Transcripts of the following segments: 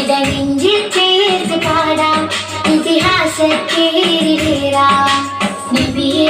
ഇതനെഞ്ചിൽ ചേർത്ത് പാടാം ഇതിഹാസ കേരിവേരാ നിബിയേ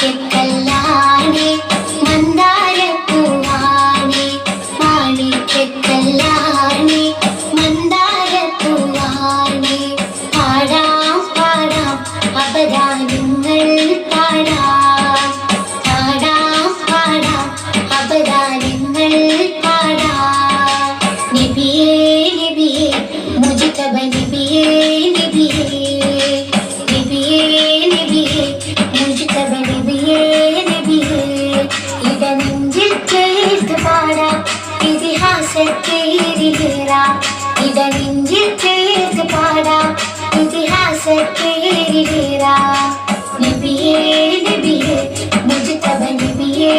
Thank you. செட்டி எரிகிறார் இதன் இஞ்சில் பேருக்கு பாடா. இதிகாசத்தை எரிகிறார் நிபியே நிபியே நிஜ தவ நிபியே